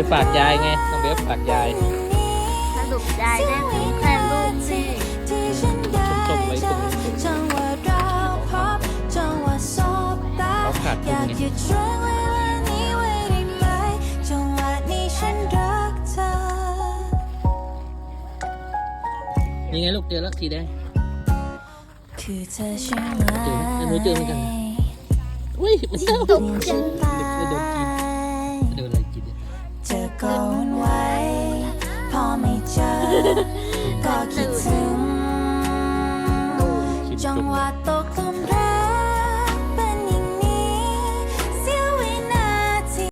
ไปฝากยายไงน้องเบฟฝากยายสรุปยายได้ถึงแค่ลูกนี่ชมๆไว้ตรงนี้จังหวะเราพบจังหวะสบตาเขาขาดอทุนยากไงหยุดช่วงเวลานี้ไว้ได้ไหมจังหวะนี้ฉันรักเธอนี่ไงลูกเจอแล้วสีแดงคือเธอใช่ไหมเจอไหมหนูเจอเหมือนกัน อุ้ยมันตกใจ ก็คิดถึงจังหวะตกกำแพ